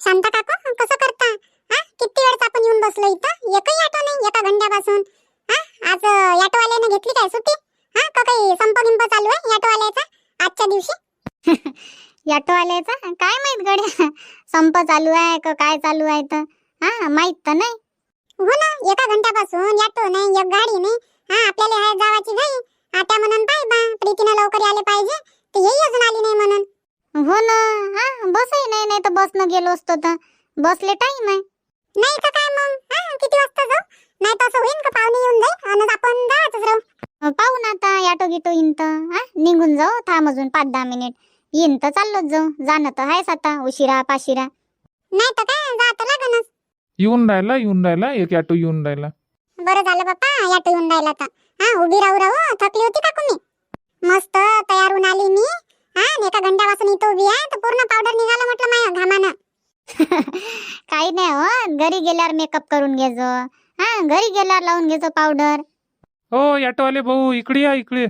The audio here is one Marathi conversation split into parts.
शांता काका कसं करता? हा? किती वेळचा आपण येऊन बसलो इथं? एकही ऑटो नाही एका घंट्यापासून. हा? आज अं, ऑटोवाल्याने घेतली काय सुट्टी? हा? का काही संप गिंप चालू आहे ऑटोवाल्याचा आजच्या दिवशी? ऑटोवाल्याचा काय माहीत गड्या? संप चालू आहे का काय चालू आहे तर? हा? माहीत तर नाही. हो ना एका घंट्यापासून. ऑटो नाही एक गाडी नाही. हा? आपल्याला ह्या जावाची घाई. आता म्हणून पाय बा प्रीतीनं लवकर आले पाहिजे. तर येई अजून आली नाही म्हणून. हो ना. हा बसही नाही नाही तर बसनं गेलो असतो तर. बसले टाइम आहे. नाही तर काय मग? हा किती वाजता जाऊ? नाही तर असं होईन का पाहुणे येऊन जाईल? आणि आपण जायचंच राहू. पाहू ना आता ऑटो गिटो येईन तर. हा निघून जाऊ थांब अजून पाच दहा मिनिट येईन तर चाललोच जाऊ. जाणं तर आहेच आता उशिरा पाशिरा. नाही तर काय जात लागनच. येऊन राहिला येऊन राहिला एक ऑटो येऊन राहिला. बरं झालं बाप्पा ऑटो येऊन राहिला तर. हा उभी राहू राहू थकली होती का तुम्ही मस्त तयार होऊन आली मी. हा आणि एका घंट्यापासून इथं उभी आहे तर पूर्ण पावडर निघालं म्हटलं माझ्या घामानं. काही नाही हो घरी गेल्यावर मेकअप करून घेजो. हा घरी गेल्यावर लावून घेजो पावडर हो ऑटोवाले भाऊ इकडे या इकडे.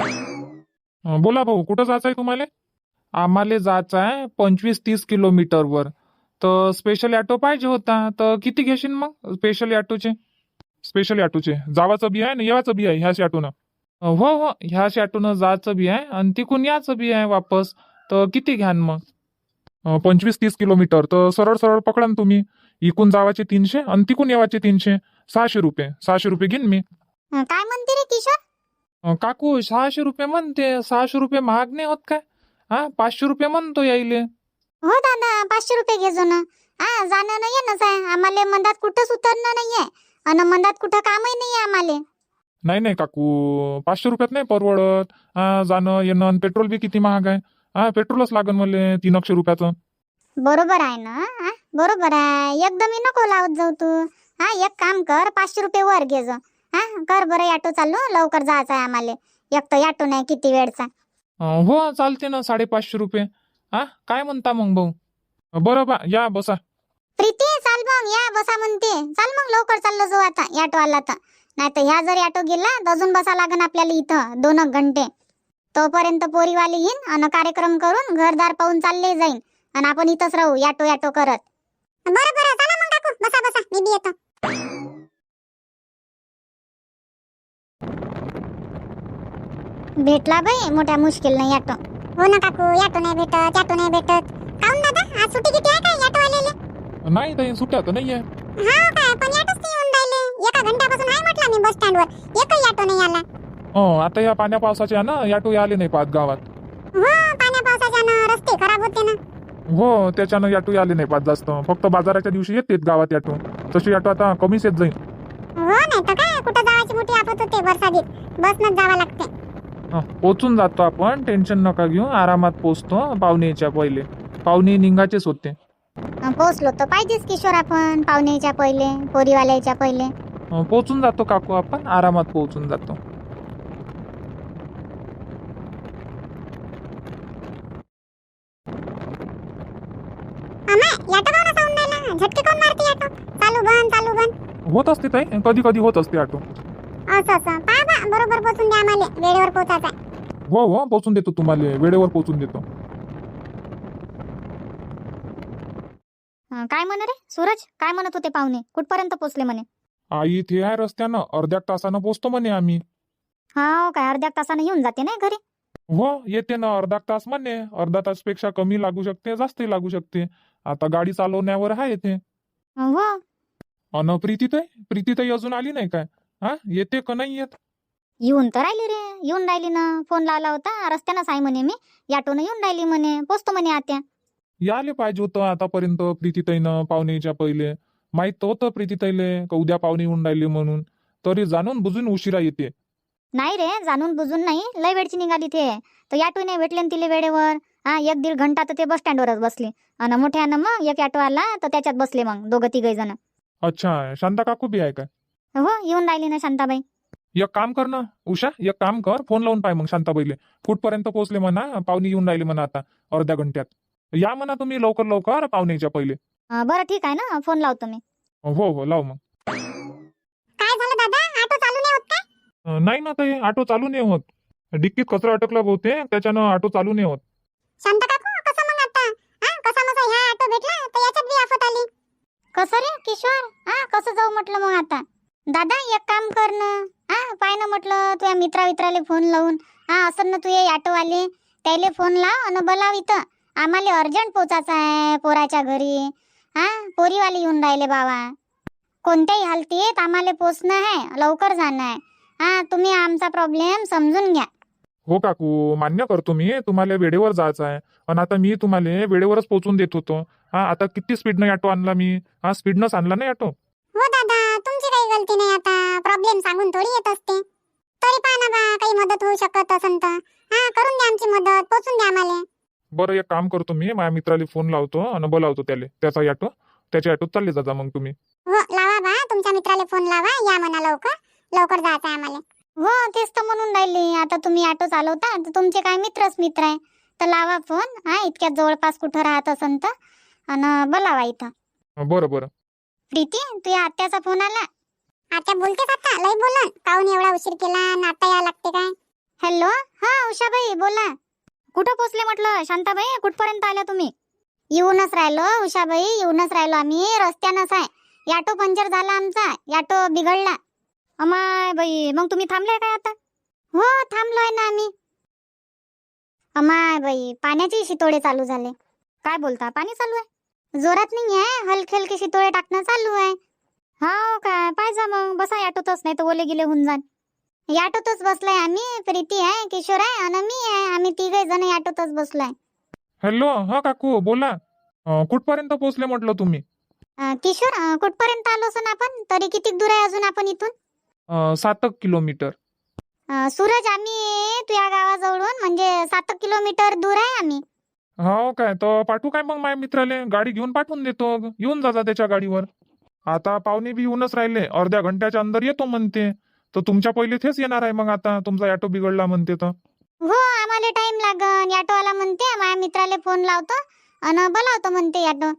अं, बोला भाऊ कुठं जायचं आहे तुम्हाला? आम्हाला जायचं आहे पंचवीस तीस किलोमीटरवर. तर स्पेशल ऑटो पाहिजे होता तर किती घेशील मग? स्पेशल ऑटोचे स्पेशल ऑटोचे जावाचं बी आहे ना येवाचं बी आहे ह्याच ऑटोनं हो हो. ह्याच ऑटोनं जायचं बी आहे आणि तिकून यायचं बी आहे वापस. तर किती घ्यान मग? पंचवीस तीस किलोमीटर. तर सरळ सरळ पकडा ना तुम्ही. इकून जावाचे तीनशे आणि तिकून येवाचे तीनशे. सहाशे रुपये. सहाशे रुपये घेईन मी. काय म्हणते रे किशोर? काकू सहाशे रुपये म्हणते. सहाशे रुपये महाग नाही होत काय? हा पाचशे रुपये म्हणतो यायले. हो दादा पाचशे रुपये घेजो ना हा जाणं नाही आहे आम्हाला मंदात कुठंच उतरणं नाहीये. आणि मंदात कुठं कामही नाहीये आम्हाला. नाही नाही काकू. पाचशे रुपयात नाही परवडत. हा जाणं येणं आणि पेट्रोल बी किती महाग आहे? हा पेट्रोलच लागन मला तीन अक्षे रुपयाचं. बरोबर आहे ना हा? बरोबर आहे. एकदम नको लावत जाऊ तू. हा एक काम कर पाचशे रुपये वर घे जो. हा कर बरं ऑटो चालू लवकर जायचं आहे आम्हाला. एक तर ऑटो नाही किती वेळचा. अं, हो चालते ना साडेपाचशे रुपये. हा काय म्हणता मग भाऊ? बरं बा या बसा. प्रीती चाल मग या बसा म्हणते. चाल मग लवकर चाललो जाऊ आता ऑटो आला तर. नाही तर ह्या जरी ऑटो गेला तर अजून बसा लागन आपल्याला इथं दोन घंटे. तोपर्यंत पोरीवाले येईन आणि कार्यक्रम करून घरदार पाहून चालले जाईन. आणि आपण इथंच राहू ऑटो ऑटो करत. बरं बरं चला मग काकू. बसा बसा मी बी येतो. भेटला बाई मोठ्या मुश्किल नाही ऑटो हो ना काकू ऑटो नाही भेटत ऑटो नाही भेटत. काऊन दादा आज सुट्टी किती आहे काय ऑटो आलेले नाही ताई सुट्या तर नाही आहे हा काय पण ऑटोच नाही एका घंट्यापासून आहे म्हटलं मी बस स्टँडवर एकही ऑटो नाही आला. हो आता या पाण्या पावसाचे आहे ना ऑटो आले नाही पाच गावात. हो पाण्या पावसाच्यानं रस्ते खराब होते ना. हो त्याच्यानं ऑटो आले नाही पाच जास्त. फक्त बाजाराच्या दिवशी येतात गावात ऑटो तशी ऑटो आता कमीच येत जाईल. हो नाही तर काय कुठं जावाची मोठी आपत होते बरसातीत बसनच जावं लागते. हं, पोचून जातो आपण. टेन्शन नका घेऊ. आरामात पोचतो. पाहुणेच्या पहिले. पाहुणे निघायचेच होते. अं, पोहोचलो तर पाहिजेच किशोर आपण. पाहुण्याच्या पहिले पोरीवाल्याच्या पहिले. पोचून जातो काकू आपण आरामात पोहोचून जातो. होत असते ताई कधी कधी होत असते ऑटो बरोबर पोचून द्या आम्हाला वेळेवर पोचायचं आहे. हो हो पोचून देतो तुम्हाला वेळेवर पोचून देतो. काय म्हण रे? सूरज काय म्हणत होते पाहुणे? कुठपर्यंत पोचले म्हणे? आई इथे आहे रस्त्यानं अर्ध्या तासानं पोचतो म्हणे आम्ही. हा काय अर्ध्या तासाने येऊन जाते ना घरी? हो येते ना अर्धा तास म्हणे. अर्धा तासपेक्षा कमी लागू शकते जास्तही लागू शकते. आता गाडी चालवण्यावर आहे येते हो. अन प्रीतीताई प्रीतीताई अजून आली नाही काय? हा येते का नाही येत? येऊन तर राहिली रे. येऊन राहिली ना. फोन लावला होता. रस्त्यानंच आहे म्हणे मी. ऑटोनं येऊन राहिली म्हणे. पोचतो म्हणे आत्या. याले पाहिजे होतं आतापर्यंत प्रीतीताईनं पाहुणेच्या पहिले. माहीत तर होतं प्रीतीताईले का उद्या पाहुणे येऊन राहिले म्हणून. तरी जाणून बुजून उशिरा येते. नाही रे जाणून बुजून नाही. लय वेळची निघाली ते. तर ऑटो नाही भेटले न तिले वेळेवर. हा एक दीड घंटा तर ते बस स्टँडवरच बसले. आणि मोठ्यानं मग एक ऑटो आला तर त्याच्यात बसले मग दोघं तिघ जण. अच्छा शांता काकू बी आहे काय हो येऊन राहिली ना शांताबाई. एक काम कर ना उषा एक काम कर फोन लावून पाय मग शांताबाईले. कुठपर्यंत पोहोचले म्हणा पाहुणे येऊन राहिले म्हणा आता अर्ध्या घंट्यात. या म्हणा तुम्ही लवकर लवकर पाहुणेच्या पहिले. बरं ठीक आहे ना फोन लावतो मी. हो हो लाव मग. काय झालं दादा? ऑटो चालू नाही होत अं, नाही ना ते ऑटो चालू नाही होत. डिक्कीत कचरा अटकला बहुतेक त्याच्यानं ऑटो चालू नाही होत. शांत काकू कसं मग आता? हा कसा मसा ह्या ऑटो भेटला? तर याच्यात बी किशोर? हा कसं जाऊ म्हटलं मग आता? दादा एक काम कर ना. हा पाय ना म्हटलं तुझ्या मित्रा मित्राले फोन लावून. हा असं ना तू ये ऑटोवाले. त्याले फोन लाव आणि बोलाव इथं. आम्हाला अर्जंट पोचायचं आहे पोराच्या घरी. हा पोरीवाले येऊन राहिले बाबा. कोणत्याही हालतीत आम्हाला पोचणं आहे लवकर जाणं आहे. हा तुम्ही आमचा प्रॉब्लेम समजून घ्या. हो काकू मान्य करतो मी तुम्हाला वेळेवर जायचं आहे. आणि आता मी तुम्हाला वेळेवरच पोहोचून देत होतो. हा आता किती स्पीडनं ऑटो आणला मी? हा स्पीडनंच आणला नाही ऑटो? हो दादा तुमची काही गलती नाही आता. प्रॉब्लेम सांगून थोडी येत असते. तरी पहा ना बा काही मदत होऊ शकत असन तर. हा करून द्या आमची मदत पोचून द्या आम्हाला. बरं एक काम करतो मी. माझ्या मित्राला फोन लावतो आणि बोलावतो त्याला. त्याचा ऑटो त्याच्या ऑटोत चालले जाता मग तुम्ही. हो लावा बा. तुमच्या मित्राला फोन लावा. या म्हणा लवकर. लवकर जायचं आहे आम्हाला. हो तेच तर म्हणून राहिली. आता तुम्ही ऑटो चालवता. तर तुमचे काय मित्रच मित्र आहे. तर लावा फोन हा इतक्यात जवळपास कुठं राहत असन तर. आणि बोलावा इथं. बरं बरं. प्रीती तुझ्या आत्याचा फोन आला? आता बोलतेच आता. लय बोलन. काहून एवढा उशीर केला? आणि आता या लागते काय? हॅलो हा उषाबाई बोला. कुठं पोचले म्हटलं? शांताबाई कुठपर्यंत आल्या तुम्ही? येऊनच राहिलो उषाबाई येऊनच राहिलो आम्ही. रस्त्यानंच आहे. याटो पंक्चर झाला आमचा. याटो बिघडला. अमाय बाई मग तुम्ही थांबले काय आता? हो थांबलोय ना आम्ही. अमाय बाई पाण्याचे शितोडे चालू झाले. काय बोलता पाणी चालू आहे? जोरात नाही आहे. हलके हलके शितोळे टाकणं चालू आहे. हो हा काय पाहिजे मग. बसा याटोतच. नाही तर ओले गेले होऊन जाण ऑटोतच बसलाय आम्ही प्रीती आहे किशोर आहे आणि मी आहे. आम्ही तिघे जण ऑटोतच बसलोय. हॅलो हा काकू बोला. अं, कुठपर्यंत पोहोचले म्हटलं तुम्ही? अं, किशोर अं, कुठपर्यंत आलो सण आपण? तरी किती दूर आहे अजून आपण इथून? अं, सात किलोमीटर. अं, सूरज आम्ही तुझ्या गावाजवळून. म्हणजे सात किलोमीटर दूर आहे आम्ही. हो काय. तर पाठवू काय मग माझ्या मित्राले? गाडी घेऊन पाठवून देतो. येऊन जाता त्याच्या गाडीवर. आता पाहुणे बी येऊनच राहिले. अर्ध्या घंट्याच्या अंदर येतो म्हणते. तर तुमच्या पहिले तेच येणार आहे मग आता? तुमचा ऑटो बिघडला म्हणते तर? हो आम्हाला टाइम लागन. ऑटोवाला म्हणते माझ्या मित्राला फोन लावतो आणि बोलावतो म्हणते ऑटो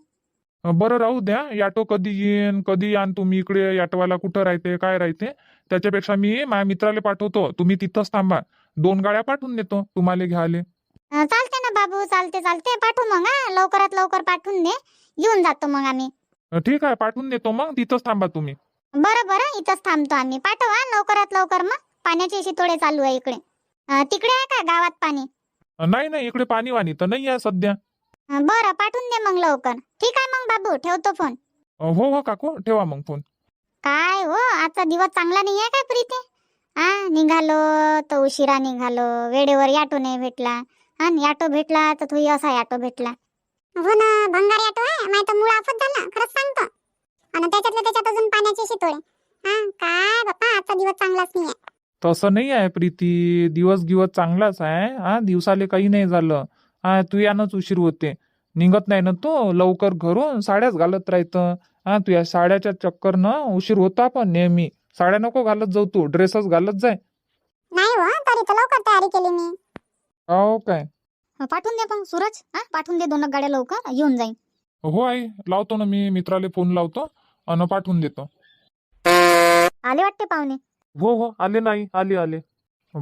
बरं राहू द्या. ऑटो कधी येईन कधी यान तुम्ही इकडे ऑटोवाला कुठं राहते काय राहते? त्याच्यापेक्षा मी माझ्या मित्राला पाठवतो. तुम्ही तिथंच थांबा. दोन गाड्या पाठवून देतो तुम्हाला घ्यायले चालते ना बाबू. चालते चालते. पाठवू मग हा. लवकरात लवकर पाठवून दे. येऊन जातो मग आम्ही. ठीक आहे. पाठवून देतो मग. तिथंच थांबा तुम्ही. बरं बरं. इथंच थांबतो आम्ही. पाठवा लवकरात लवकर मग. पाण्याचे शितोडे चालू आहे इकडे. अं, तिकडे आहे का गावात पाणी? नाही नाही. इकडे पाणी वाणी तर नाही आहे सध्या. अं, बरं. पाठवून दे मग लवकर. ठीक आहे मग बाबू. ठेवतो फोन. अं, हो हो काकू. ठेवा मग फोन. काय हो? आजचा दिवस चांगला नाही आहे काय प्रीती? हा निघालो तर उशिरा निघालो. वेळेवर ऑटो नाही भेटला. आणि ऑटो भेटला तर थोडी असा ऑटो भेटला. हो ना. भंगारी ऑटो आहे. माहिती मूळ आफत झाला. खरंच सांगतो. आणि त्याच्यातल्या त्याच्यात अजून पाण्याचे शितोळे. हा काय बाप्पा आजचा दिवस चांगलाच नाही आहे तसं नाही आहे प्रीती. दिवस गिवस चांगलाच आहे हा. दिवसाले काही नाही झालं. हा तू यानंच उशीर होते. निघत नाही ना तो? लवकर घरून साड्याच घालत राहतं. हा तू या साड्याच्या चक्करनं उशीर होता पण नेहमी. साड्या नको घालत जाऊ तू ड्रेसच घालत जाय. नाही हो तरी तर लवकर तयारी केली मी. हो काय? पाठवून दे मग सूरज. हा पाठवून दे दोन गाड्या लवकर येऊन जाईन. हो आई लावतो ना मी मित्राला फोन लावतो आणि पाठवून देतो. आले वाटते पाहुणे? हो हो आले नाही आले आले.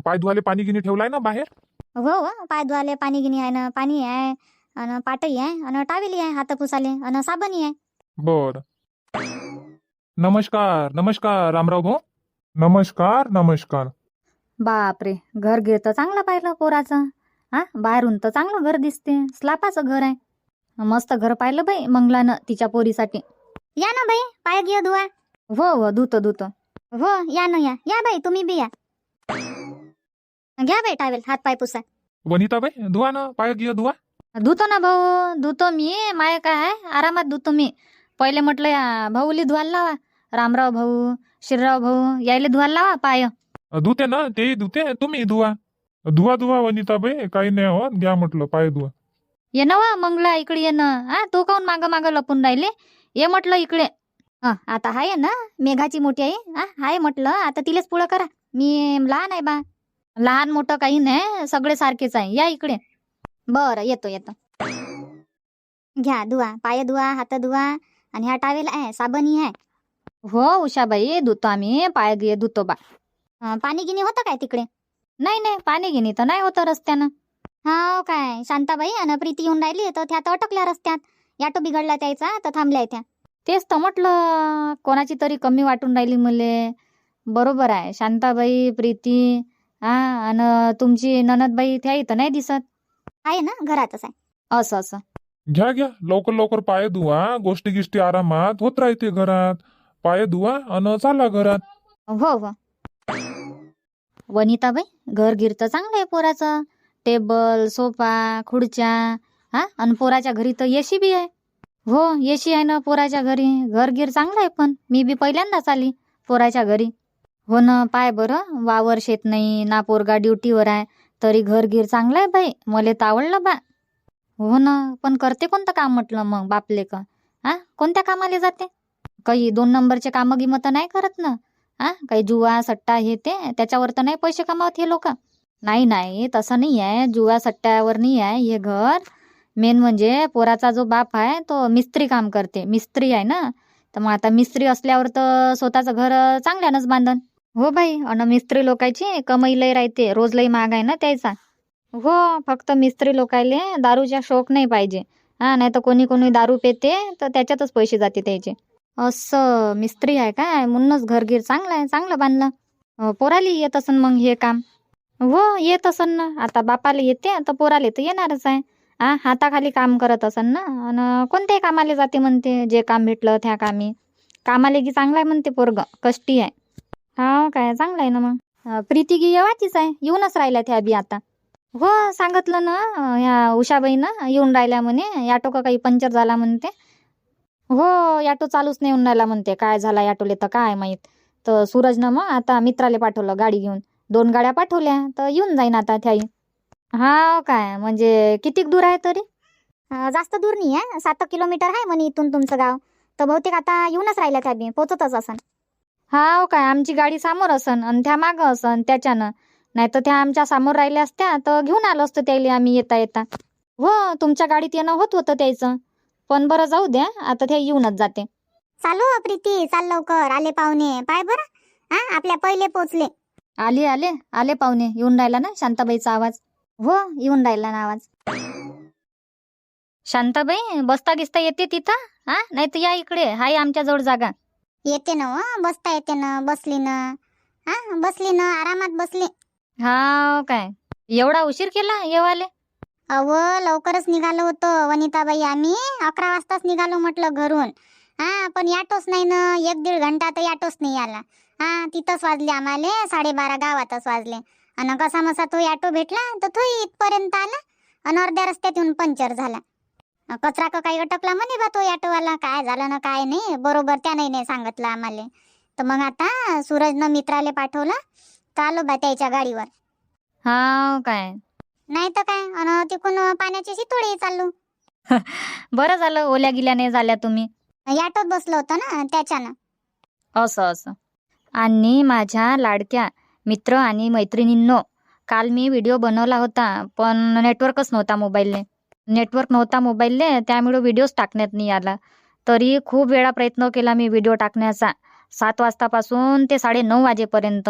पाय धुवाले पाणी गिनी ठेवलाय ना बाहेर? हो हो पाय धुवाले पाणी गिनी आहे ना पाणी आहे आणि पाटही आहे आणि टावेली आहे हात पुसाले आणि साबणही आहे. बर. नमस्कार नमस्कार रामराव भाऊ. नमस्कार नमस्कार. बापरे घर गिर तर चांगलं पाहिलं पोराचं. हा बाहेरून तर चांगलं घर दिसते. स्लापाचं घर आहे. मस्त घर पाहिलं बाई मंगलानं तिच्या पोरीसाठी. या ना बाई पाय घे धुवा. हो हो धुतो धुतो. हो या ना या. या बाई तुम्ही बी या. घ्या बाई टावेल हात पाय पुसा. वनिताबाई धुवा ना पाय गिय धुवा. धुतो ना भाऊ धुतो मी. माय काय आहे? आरामात धुतो मी. पहिले म्हटलं या भाऊली धुवायला लावा. रामराव भाऊ शिरराव भाऊ यायले धुवायला लावा पाय. धुते ना तेही धुते तुम्ही धुवा. धुवा धुवा वनिताबाई काही नाही होत घ्या म्हटलं पाय धुवा. ये ना वा मंगला इकडे ये ना. हा तू काऊन मागं मागं लपून राहिले? ये म्हटलं इकडे. हा आता हाय ना मेघाची मोठी आई. हा हाय म्हटलं आता तिलाच पुढं करा. मी लहान आहे बा. लहान मोठं काही नाही सगळे सारखेच आहे. या इकडे. बरं येतो येतो. घ्या धुवा पाय धुवा हात धुवा. आणि हा टावेल आहे साबणही आहे. हो उषाबाई धुतो आम्ही. पाय गिय धुतो बा. अं, पाणी गिनी होतं काय तिकडे? नाही नाही पाणी गिनी तर नाही होतं रस्त्यानं. हा काय? शांताबाई आणि प्रीती येऊन राहिली तर त्या तर अटकल्या रस्त्यात. ऑटो बिघडला त्याचा तर थांबल्या त्या. तेच तर म्हटलं कोणाची तरी कमी वाटून राहिली मले. बरोबर आहे शांताबाई प्रीती हा आणि तुमची ननदबाई त्या इथं नाही दिसत. आहे ना घरातच आहे. असं असं. घ्या घ्या लवकर लवकर पाय धुवा गोष्टी गिष्टी आरामात होत राहते घरात. पाय धुवा अन चाला घरात. हो हो. वनिताबाई घर गिर तर चांगलं आहे पोराचं. टेबल सोफा खुर्च्या हा? आणि पोराच्या घरी तर एसी बी आहे. हो एशी आहे ना पोराच्या घरी. घर गिर चांगलं आहे पण. मी बी पहिल्यांदाच आली पोराच्या घरी. हो ना पाय बरं. वावर शेत नाही ना पोरगा ड्युटीवर आहे. तरी घर गिर चांगलं आहे बाई. मले तर आवडलं बा. हो ना पण करते कोणतं काम म्हटलं मग बापले का हा? कोणत्या कामाला जाते? काही दोन नंबरचे कामं गिमं तर नाही करत ना. हा? काही जुवा सट्टा हे ते त्याच्यावर तर नाही पैसे कमावत हे लोक. नाही नाही तसं नाही आहे. जुवा सट्ट्यावर नाही आहे हे घर. मेन म्हणजे पोराचा जो बाप आहे तो मिस्त्री काम करते. मिस्त्री आहे ना? तर मग आता मिस्त्री असल्यावर तर स्वतःचं घर चांगल्यानंच बांधन. हो बाई अन मिस्त्री लोकायची कमाई लय राहते. रोज लय महाग आहे ना त्याचा. हो फक्त मिस्त्री लोकायले दारूचा शौक नाही पाहिजे. हा नाही तर कोणी कोणी दारू पेते तर त्याच्यातच पैसे जाते त्याचे. असं मिस्त्री आहे काय? म्हणूनच घरगीर चांगलं आहे चांगलं बांधलं. पोराली येत असन मग हे काम. हो येत असन ना. आता बापाला येते तर पोराला तर येणारच आहे. आ हाताखाली काम करत असन ना. आणि कोणत्याही कामाला जाते म्हणते जे काम भेटलं त्या कामी. कामाला की चांगलं आहे म्हणते पोरग कष्टी आहे. हा काय चांगलं आहे ना मग. प्रीती गी येवाचीच आहे येऊनच राहिल्या त्या बी आता. हो सांगितलं ना अं, ह्या उषाबाईनं येऊन राहिल्या म्हणे ॲटो का काही पंक्चर झाला म्हणते. हो ॲटो चालूच नाही येऊन राहिला म्हणते काय झाला ॲटोले तर काय माहीत. तर सूरजनं मग आता मित्राला पाठवलं गाडी घेऊन. दोन गाड्या पाठवल्या तर येऊन जाईन आता त्याही. हा काय म्हणजे कितीक दूर आहे तरी? अं, जास्त दूर नाही आहे सात किलोमीटर आहे म्हणे इथून तुमचं गाव. तर बहुतेक आता येऊनच राहिल्या त्या बी पोचतच असन. हा काय आमची गाडी समोर असन आणि त्या मागं असन त्याच्यानं. नाही तर त्या आमच्यासमोर राहिल्या असत्या तर घेऊन आलो असतो त्याला आम्ही येता येता. हो तुमच्या गाडीत येणं होत होतं त्याचं. पण बरं जाऊ द्या आता ते येऊनच जाते. चालू हो प्रीती चाल लवकर आले पाहुणे. पाय बरं. हा आपल्या पहिले पोचले. आले आले आले पाहुणे. येऊन राहिला ना शांताबाईचा आवाज? हो येऊन राहिला ना आवाज. शांताबाई बसता गिसता येते तिथं? हा? नाही तर या इकडे. हाय आमच्या जवळ जागा. येते ना हो, बसता येते ना बसली ना. हा? बसली ना आरामात बसली. हा काय? एवढा उशीर केला येवाले? अव लवकरच निघालो होतो वनिताबाई आम्ही. अकरा वाजताच निघालो म्हटलं घरून. हा पण याटोच नाही ना. एक दीड घंटा तर याटोच नाही आला. हा तिथंच वाजले आम्हाला साडेबारा गावातच वाजले. आणि कसा मसा तो ऑटो भेटला तर तो इथपर्यंत आला आणि अर्ध्या रस्त्यात येऊन पंक्चर झाला. कचरा का काही अटकला म्हणे बा तो ऑटोवाला काय झालं ना काय नाही बरोबर त्याने नाही सांगितलं आम्हाला. तर मग आता सूरजनं मित्राले पाठवलं तर आलो बा त्याच्या गाडीवर. हा काय? नाही तर काय अन तिकून पाण्याची शितोडी चाललो बरं झालं ओल्या गिल्याने झाल्या तुम्ही. ऑटोत बसलो होतो ना त्याच्यानं. असं असं. आणि माझ्या लाडक्या मित्र आणि मैत्रिणींनो काल मी व्हिडिओ बनवला होता पण नेटवर्कच नव्हता मोबाईलने. नेटवर्क नव्हता मोबाईलने त्यामुळे व्हिडिओज टाकण्यात नाही आला. तरी खूप वेळा प्रयत्न केला मी व्हिडिओ टाकण्याचा. सात वाजतापासून ते साडे नऊ वाजेपर्यंत.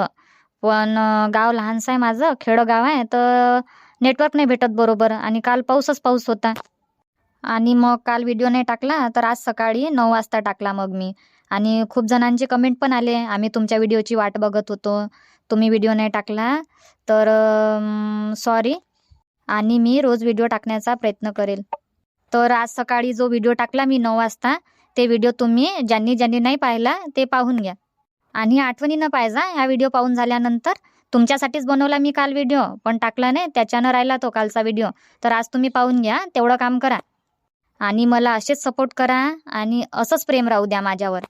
पण गाव लहानसं आहे माझं खेडंगाव आहे तर नेटवर्क नाही भेटत बरोबर आणि काल पाऊसच पाऊस होता. आणि मग काल व्हिडिओ नाही टाकला तर आज सकाळी नऊ वाजता टाकला मग मी. आणि खूप जणांचे कमेंट पण आले. आम्ही तुमच्या व्हिडिओची वाट बघत होतो. तुम्ही व्हिडिओ नाही टाकला. तर सॉरी आणि मी रोज व्हिडिओ टाकण्याचा प्रयत्न करेल. तर आज सकाळी जो व्हिडिओ टाकला मी नऊ वाजता ते व्हिडिओ तुम्ही ज्यांनी ज्यांनी नाही पाहिला ते पाहून घ्या. आणि आठवणीनं पाहिजा ह्या व्हिडिओ पाहून झाल्यानंतर तुमच्यासाठीच बनवला मी काल व्हिडिओ पण टाकला नाही त्याच्यानं राहिला तो कालचा व्हिडिओ तर आज तुम्ही पाहून घ्या तेवढं काम करा. आणि मला असेच सपोर्ट करा आणि असंच प्रेम राहू द्या माझ्यावर.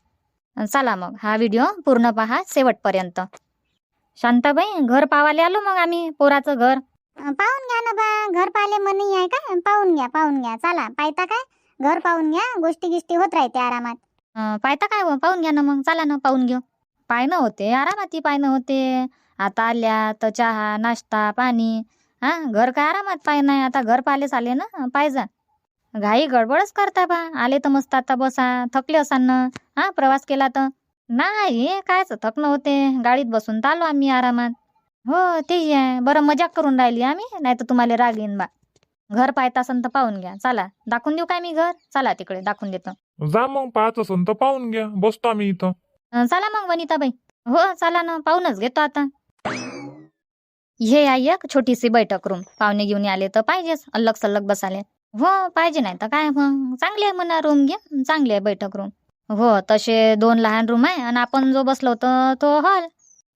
चला मग हा व्हिडिओ पूर्ण पहा शेवटपर्यंत. शांताबाई घर पावाले आलो मग आम्ही पोराचं घर? पाहून घ्या ना बा घर पाहिले म्हणी आहे का? पाहून घ्या पाहून घ्या. चला पाहता काय? घर पाहून घ्या गोष्टी गिष्टी होत राहते आरामात. अं, पाहता काय हो? पाहून घ्या ना मग चला ना पाहून घेऊ. पायनं होते आरामाती पायनं होते. आता आल्या तर चहा नाश्ता पाणी. हा घर काय आरामात? पाय नाही आता घर पाहिलेच आले ना? पाहिजा घाई गडबडच करता बा. आले तर मस्त आता बसा. थकले असाल ना? हा प्रवास केला तर? नाही कायच थकणं होते. गाडीत बसून तर आलो आम्ही आरामात. हो ते आहे. बरं मजाक करून राहिली आम्ही. नाही तर तुम्हाला राग येईन बा. घर पाहता असन तर पाहून घ्या. चला दाखवून देऊ काय मी घर? चला तिकडे दाखवून देतो. जा मग पाहत असन तर पाहून घ्या. बसतो आम्ही इथं. अं, चला मग वनिताबाई. हो चला ना. पाहूनच घेतो आता. हे आहे एक छोटीशी बैठक रूम पाहुणे घेऊन आले तर पाहिजेच. अल्लग सल्लग बसाले हो पाहिजे नाही तर काय मग? चांगली आहे म्हणा रूम घे चांगली आहे बैठक रूम हो तसे दोन लहान रूम आहे आणि आपण जो बसलो होतो तो हॉल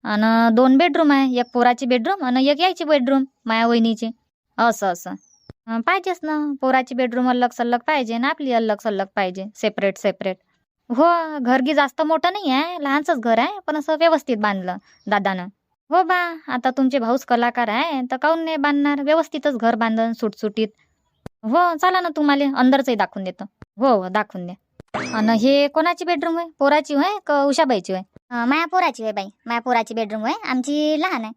आणि दोन बेडरूम आहे एक पोराची बेडरूम आणि एक यायची बेडरूम माया वहिनीची. असं असं. पाहिजेच ना पोराची बेडरूम अलग सल्लग पाहिजे ना आपली अलग सल्लग पाहिजे सेपरेट सेपरेट हो घरगी जास्त मोठं नाही आहे लहानचंच घर आहे पण असं व्यवस्थित बांधलं दादानं. हो बा आता तुमचे भाऊच कलाकार आहे तर काऊन नाही बांधणार? व्यवस्थितच घर बांधन सुटसुटीत. हो चला ना तुम्हाला अंदरचंही दाखवून देतो. हो हो दाखवून द्या. आणि हे कोणाची बेडरूम आहे? पोराची होय का उषाबाईची होय? माया पोराची आहे बाई. माया पोराची बेडरूम आहे आमची लहान आहे.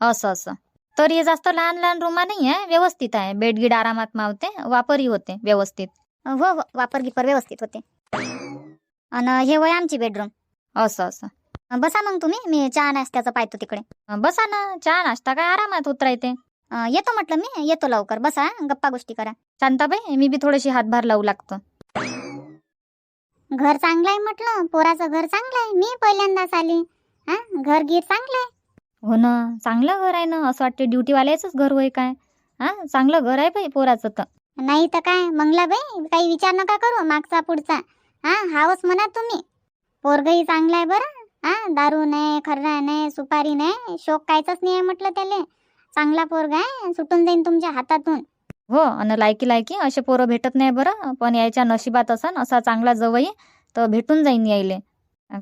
असं असं. तर हे जास्त लहान लहान रूमा नाही आहे व्यवस्थित आहे. बेडगीड आरामात मावते वापरही होते व्यवस्थित. हो हो वापर गिपर व्यवस्थित होते. आणि हे वय आमची बेडरूम असं असं. बसा मग तुम्ही. मी चहा नाश्त्याचं पाहतो तिकडे. बसा ना. चहा नाश्ता काय आरामात अं, येतो म्हटलं मी येतो लवकर. बसा गप्पा गोष्टी करा. शांताबाई मी बी थोडीशी हातभार लावू लागतो. घर चांगलं आहे म्हटलं पोराचं घर चांगलं आहे मी पहिल्यांदाच आली. हा घर गीर चांगलं आहे हो ना चांगलं घर आहे ना असं वाटते ड्युटीवाल्याचंच घर होय काय. हा चांगलं घर आहे बाई पोराचं तर. नाही तर काय मंगलाबाई काही विचार नका करू मागचा पुढचा. हा हावच म्हणा तुम्ही. पोरगही चांगलं आहे बरं. हा दारू नाही खर्रा नाही सुपारी नाही शोक कायचाच नाही आहे म्हटलं त्याले. चांगला पोरगा आहे सुटून जाईन तुमच्या हातातून. हो आणि लायकी लायकी असे पोरं भेटत नाही बरं पण यायच्या नशिबात असन असा चांगला जवई तर भेटून जाईन यायले.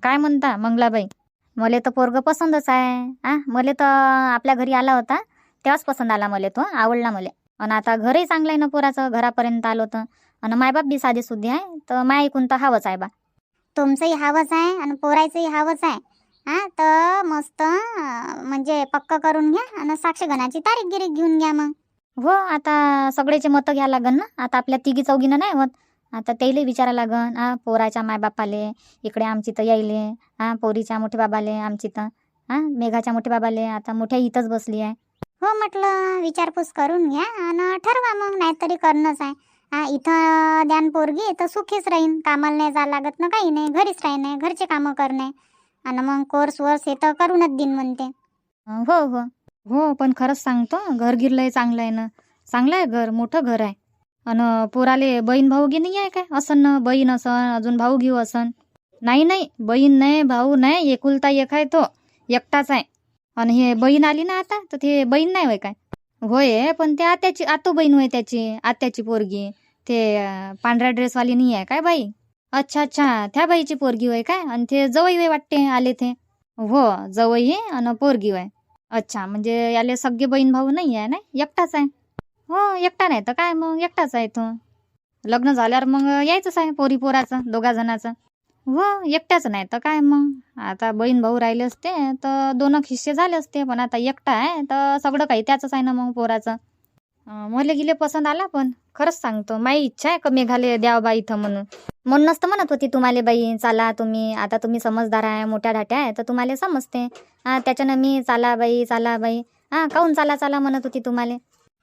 काय म्हणता मंगलाबाई? मले तर पोरग पसंतच आहे आ? मले तर आपल्या घरी आला होता तेव्हाच पसंत आला मले तो आवडला मले. आणि आता घरही चांगलं आहे ना पोराचं घरापर्यंत आलो तर. आणि मायबाप बी साधे सुद्धी आहे तर माय ऐकून तर हवंच आहे बा. तुमचंही हावच आहे आणि पोरायचंही हावच आहे. हा तर मस्त म्हणजे पक्क करून घ्या आणि साक्षगणाची तारीख गिरीख घेऊन घ्या मग. हो आता सगळेचे मतं घ्या लागन ना? आता आपल्या तिघी चौघीनं नाही होत. आता त्याला विचारा लागन हा पोराच्या मायबापाले इकडे आमची तर यायले हा पोरीच्या मोठे बाबाले आमची तर हा मेघाच्या मोठे बाबाले आता मोठ्या इथंच बसली आहे. हो म्हटलं विचारपूस करून घ्या आणि ठरवा मग नाहीतरी करणंच आहे. हा इथं द्यान पोरगी तर सुखीच राहीन. कामाला नाही जा लागत ना काही नाही घरीच राहीन घरचे कामं करणे. आणि मग कोर्स वर्स हे तर करूनच देईन म्हणते. हो हो. हो पण खरंच सांगतो घर गिरलंय चांगलं आहे ना. चांगलं आहे घर मोठं घर आहे. आणि पोराले बहीण भाऊ गी नाही आहे काय? असन ना बहीण असन अजून भाऊ घेऊ असन नाही नाही. बहीण नाही भाऊ नाही एकुलता एक आहे तो. एकटाच आहे. आणि हे बहीण आली ना आता तर ते बहीण नाही होय काय? होय पण ते आत्याची आतो बहीण होय त्याची आत्याची पोरगी. ते पांढऱ्या ड्रेसवाली नाही आहे काय बाई? अच्छा अच्छा. त्या बाईची पोरगी होय काय? आणि ते जवई होय वाटते आले ते? हो जवई आहे आणि पोरगी होय. अच्छा म्हणजे याले सगळे बहीण भाऊ नाही? आहे ना एकटाच आहे? हो एकटा नाही तर काय मग? एकटाच आहे तो. लग्न झाल्यावर मग यायचंच आहे पोरी पोराचं दोघा जणाचं. हो एकट्याच नाही तर काय मग? आता बहीण भाऊ राहिले असते तर दोन खिस्से झाले असते पण आता एकटा आहे तर सगळं काही त्याचंच आहे ना मग पोराचं? मला गेले पसंत आला पण खरंच सांगतो माझी इच्छा आहे का मेघालय द्यावं बा इथं म्हणून. म्हणूनच तर म्हणत होती तुम्हाला बाई चाला तुम्ही आता तुम्ही समजदार आहे मोठ्या धाट्या आहे तर तुम्हाला समजते. हा त्याच्यानं मी चाला बाई चाला बाई. हा काऊन चाला चाला म्हणत होती तुम्हाला?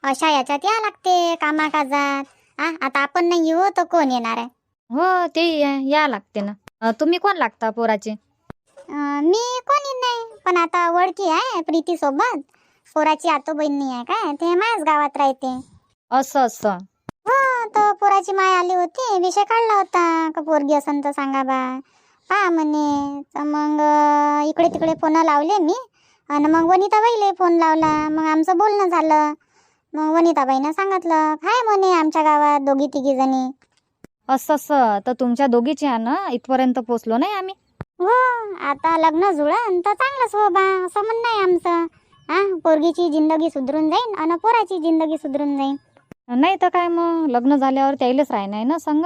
अशा याच्यात या लागते कामाकाजात. हा आता आपण नाही येऊ तर कोण येणार आहे? हो ते या लागते ना. अं, तुम्ही कोण लागता पोराचे? अं, मी कोणी नाही पण आता ओळखी आहे प्रीती सोबत पोराची आतो बहिणी आहे काय? ते माझ्याच गावात राहते. असं असं. हो तर पोराची माय आली होती विषय काढला होता. का पोरगी असन तर सांगा बा. पहा म्हणे. तर मग अं, इकडे तिकडे फोन लावले मी. आणि मग वनिताबाईले फोन लावला. मग आमचं बोलणं झालं. मग वनिताबाईनं सांगितलं काय म्हणे आमच्या गावात दोघी तिघी जणी. असं असं. तर तुमच्या दोघीचे आहे ना इथपर्यंत पोचलो नाही आम्ही? हो आता लग्न जुळन तर चांगलंच हो बा. असं म्हणणं आहे आमचं. हा पोरगीची जिंदगी सुधरून जाईन आणि पोराची जिंदगी सुधरून जाईन. नाही तर काय मग? लग्न झाल्यावर त्याईलच राहणार ना संग?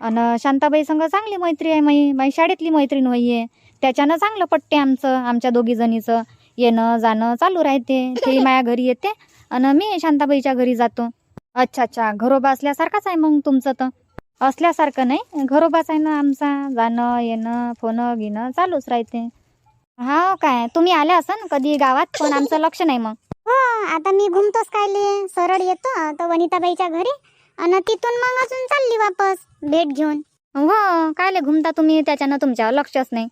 आणि शांताबाई संग चांगली मैत्री आहे माई. माई शाळेतली मैत्रीण होईये त्याच्यानं चांगलं पट्टे आमचं आमच्या दोघी जणीचं. येणं जाणं चालू राहते. ते माया घरी येते आणि मी शांताबाईच्या घरी जातो. अच्छा अच्छा. घरोबा असल्यासारखाच आहे मग तुमचं तर? असल्यासारखं नाही. घरोबाच आहे ना आमचा. जाणं येणं फोन घेणं चालूच राहते. हा काय? तुम्ही आल्या असन कधी गावात? पण आमचं लक्ष नाही मग. हो आता मी घुमतोच कायले. सरळ येतो तर वनिताबाईच्या घरी आणि तिथून मग अजून चालली वापस भेट घेऊन. हो कायले घुमता तुम्ही? त्याच्यानं तुमच्यावर लक्षच नाही.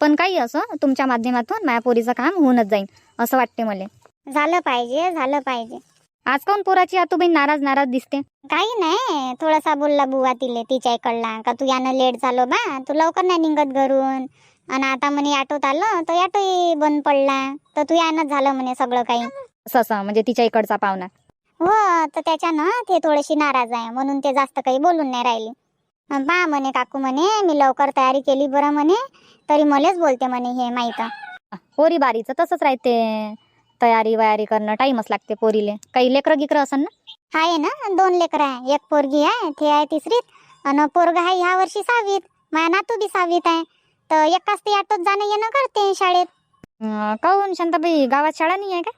पण काही असं तुमच्या माध्यमातून माया पोरीचं काम होऊनच जाईल असं वाटते मला. झालं पाहिजे झालं पाहिजे. आज काऊन पोराची आतूबाई नाराज नाराज दिसते? काही नाही थोडासा बोलला बुवा तिले तिच्या इकडला. का तू यानं लेट झालो बा तू लवकर नाही निघत घरून. आणि आता म्हणे ऑटोत आलं तर ऑटोही बंद पडला. तर तू यानंच झालं म्हणे सगळं काही. असं म्हणजे तिच्या इकडचा पाहुणा. हो तर त्याच्यानं ते थोडीशी नाराज आहे. म्हणून ते जास्त काही बोलून नाही राहिली. अन पहा म्हणे काकू म्हणे मी लवकर तयारी केली बरं म्हणे तरी मलाच बोलते म्हणे हे माहीत. पोरी बारीचं तसंच राहते. तयारी वयारी करणं टाईमच लागते पोरीले. काही लेकरं गिकरं असन ना? आहे ना दोन लेकरं आहे. एक पोरगी आहे ते आहे तिसरीत. आणि पोरग आहे ह्या वर्षी सहावीत. माझ्या नातू बी सहावीत आहे. तर एकाच ते ऑटोत जाणं येणं करते शाळेत. अं, काहून? शांताबाई गावात शाळा नाही आहे का?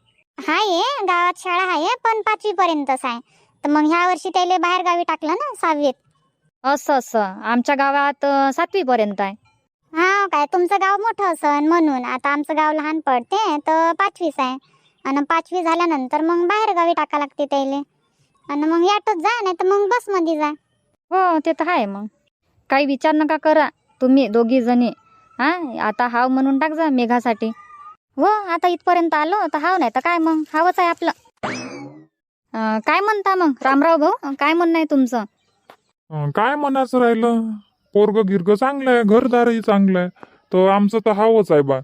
आहे गावात शाळा आहे पण पाचवी पर्यंतच आहे. तर मग ह्या वर्षी त्याला बाहेर गावी टाकलं ना सहावीत. असं असं. आमच्या गावात सातवी पर्यंत आहे. हा काय तुमचं गाव मोठं असन म्हणून. आता आमचं गाव लहान पडते तर पाचवीच आहे. आणि पाचवी झाल्यानंतर मग बाहेर गावी टाका लागते त्याले. आणि मग ऑटोत जा नाही तर मग बसमध्ये जा. हो ते तर आहे मग. काही विचार नका करा. तुम्ही दोघी जणी हा आता हाव म्हणून टाक जा मेघासाठी. हो आता इथपर्यंत आलो तर हाव नाही तर काय मग? हावच आहे आपलं. अं, काय म्हणता मग रामराव भाऊ? काय म्हणणं आहे तुमचं? अं, काय म्हणायचं राहिलं? पोरग गिरग चांगलं आहे घरदारही चांगलं आहे तर आमचं तर हावच आहे बा.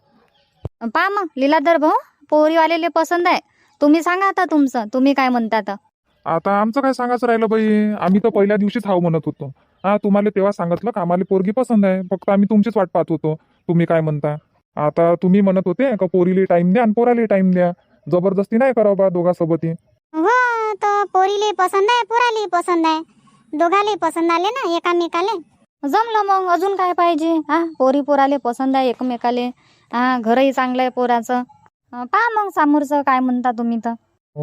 पा मग लीलाधर भाऊ पोरीवालेले पसंत आहे. तुम्ही सांगा आता तुमचं तुम्ही काय म्हणता तर आता आमचं काय सांगायचं राहिलं बाई? आम्ही तर पहिल्या दिवशीच हाव म्हणत होतो. हा तुम्हाला तेव्हा सांगितलं का आम्हाला पोरगी पसंत आहे. फक्त आम्ही तुमचीच वाट पाहत होतो. तुम्ही काय म्हणता? आता तुम्ही म्हणत होते का पोरीले टाइम द्या आणि पोराले टाइम द्या. जबरदस्ती नाही करावं बा दोघांसोबतही. हो तर पोरीले पसंत आहे पोराले पसंत आहे. दोघाले पसंत आले ना एकामेकाले? जमलं मग अजून काय पाहिजे? हा पोरी पोराले पसंत आहे एकमेकाले. हा घरही चांगलं आहे पोराचं. अं, पहा मग समोरचं काय म्हणता तुम्ही तर.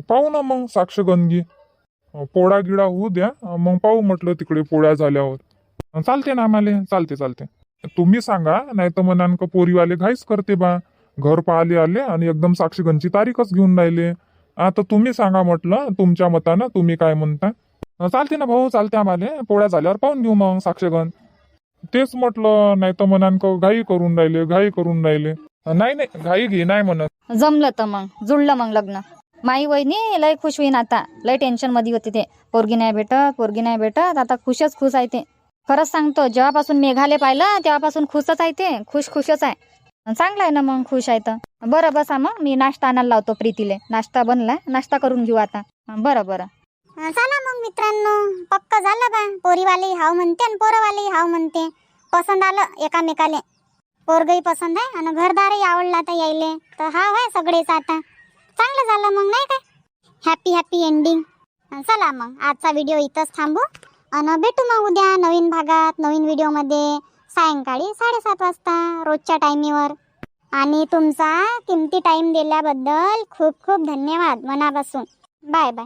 पाहू ना मग साक्ष गणगी पोळा गिळा होऊ द्या. मग पाहू म्हटलं तिकडे पोळ्या झाल्यावर. चालते ना आम्हाला. चालते चालते. तुम्ही सांगा नाही तर म्हणान का पोरीवाले घाईच करते बा. घर पाहिले आले आणि एकदम साक्षीगणची तारीखच घेऊन राहिले. आता तुम्ही सांगा म्हटलं तुमच्या मतानं तुम्ही काय म्हणता? चालते ना भाऊ चालते आम्हाला. पोळ्या झाल्यावर पाहून घेऊ मग साक्षगण. तेच म्हटलं नाही तर म्हणान का घाई करून राहिले घाई करून राहिले. नाही नाही घाई घे नाही म्हणत. जमलं तर मग. जुळलं मग लग्न. माई वहिनी लय खुश होईन आता. लय टेन्शनमध्ये ते. पोरगी नाही भेटत पोरगी नाही भेटत. आता खुशच खुश आहे ते. खरंच सांगतो जेव्हापासून मेघाले पाहिलं तेव्हापासून खुशच आहे ते. खुश खुशच आहे. चांगलं आहे ना मग खुश आहे तर. बरं बसा मग. मी नाश्ता आणायला लावतो प्रीतीले. नाश्ता बनला नाश्ता करून घेऊ आता. बरं बरं. चला मग मित्रांनो. पक्क झालं बा. पोरीवाले हाव म्हणते आणि पोरवाले हाव म्हणते. पसंद आलं एकामेकाले. पोरगही पसंद आहे आणि घरदारही आवडला आता यायले. तर हाव आहे सगळेच आता. चांगलं झालं मग नाही काय हॅपी हॅपी एंडिंग चला मग आजचा व्हिडिओ इथंच थांबू. आणि भेटू मग उद्या नवीन भागात नवीन व्हिडिओमध्ये सायंकाळी साडेसात वाजता रोजच्या टायमीवर आणि तुमचा किमती टाईम दिल्याबद्दल खूप खूप धन्यवाद मनापासून. Bye bye